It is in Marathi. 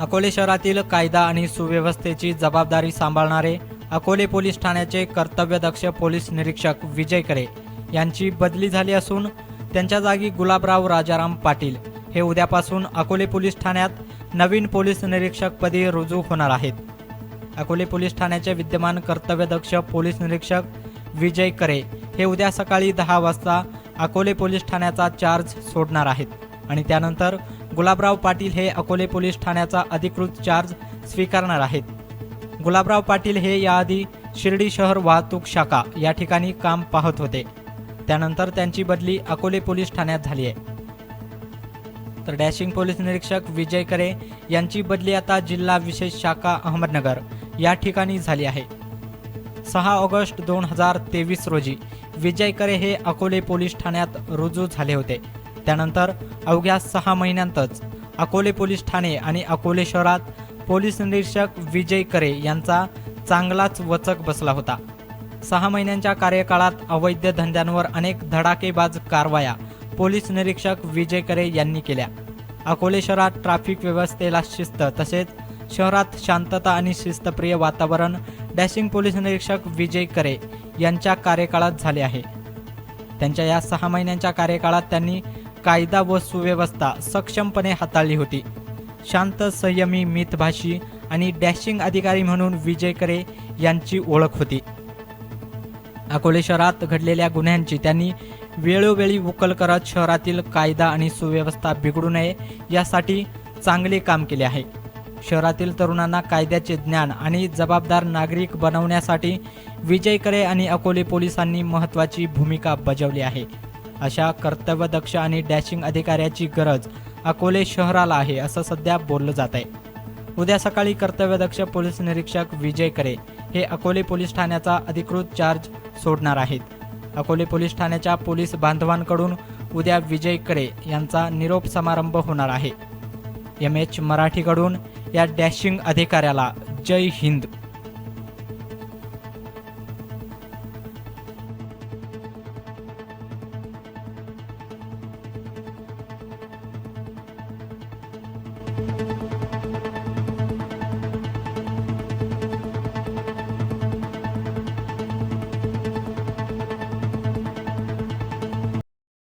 अकोले शहरातील कायदा आणि सुव्यवस्थेची जबाबदारी सांभाळणारे अकोले पोलीस ठाण्याचे कर्तव्यदक्ष पोलीस निरीक्षक विजय करे यांची बदली झाली असून त्यांच्या जागी गुलाबराव राजाराम पाटील हे उद्यापासून अकोले पोलीस ठाण्यात नवीन पोलीस निरीक्षकपदी रुजू होणार आहेत. अकोले पोलीस ठाण्याचे विद्यमान कर्तव्यदक्ष पोलीस निरीक्षक विजय करे हे उद्या सकाळी दहा वाजता अकोले पोलीस ठाण्याचा चार्ज सोडणार आहेत आणि त्यानंतर गुलाबराव पाटील हे अकोले पोलीस ठाण्याचा अधिकृत चार्ज स्वीकारणार आहेत. गुलाबराव पाटील हे याआधी शिर्डी शहर वाहतूक शाखा या ठिकाणी काम पाहत होते. त्यानंतर त्यांची बदली अकोले पोलीस ठाण्यात झाली आहे. तर डॅशिंग पोलीस निरीक्षक विजय करे यांची बदली आता जिल्हा विशेष शाखा अहमदनगर या ठिकाणी झाली आहे. सहा ऑगस्ट दोन हजार तेवीस रोजी विजय करे हे अकोले पोलीस ठाण्यात रुजू झाले होते. त्यानंतर अवघ्या सहा महिन्यांतच अकोले पोलीस ठाणे आणि अकोले शहरात पोलीस निरीक्षक विजय करे यांचा चांगलाच वचक बसला होता. सहा महिन्यांच्या कार्यकाळात अवैध धंद्यांवर अनेक धडाकेबाज कारवाया पोलीस निरीक्षक विजय करे यांनी केल्या. अकोले शहरात ट्रॅफिक व्यवस्थेला शिस्त तसेच शहरात शांतता आणि शिस्तप्रिय वातावरण डॅशिंग पोलीस निरीक्षक विजय करे यांच्या कार्यकाळात झाले आहे. त्यांच्या या सहा महिन्यांच्या कार्यकाळात त्यांनी कायदा व सुव्यवस्था सक्षमपणे हाताळली होती. शांत संयमी मितभाषी आणि डॅशिंग अधिकारी म्हणून विजय करे यांची ओळख होती. अकोले शहरात घडलेल्या गुन्ह्यांची त्यांनी वेळोवेळी उकल करत शहरातील कायदा आणि सुव्यवस्था बिघडू नये यासाठी चांगले काम केले आहे. शहरातील तरुणांना कायद्याचे ज्ञान आणि जबाबदार नागरिक बनवण्यासाठी विजय करे आणि अकोले पोलिसांनी महत्त्वाची भूमिका बजावली आहे. अशा कर्तव्यदक्ष आणि डॅशिंग अधिकाऱ्याची गरज अकोले शहराला आहे असं सध्या बोललं जात आहे. उद्या सकाळी कर्तव्यदक्ष पोलीस निरीक्षक विजय करे हे अकोले पोलीस ठाण्याचा अधिकृत चार्ज सोडणार आहेत. अकोले पोलीस ठाण्याच्या पोलीस बांधवांकडून उद्या विजय करे यांचा निरोप समारंभ होणार आहे. एम एच मराठीकडून या डॅशिंग अधिकाऱ्याला जय हिंद.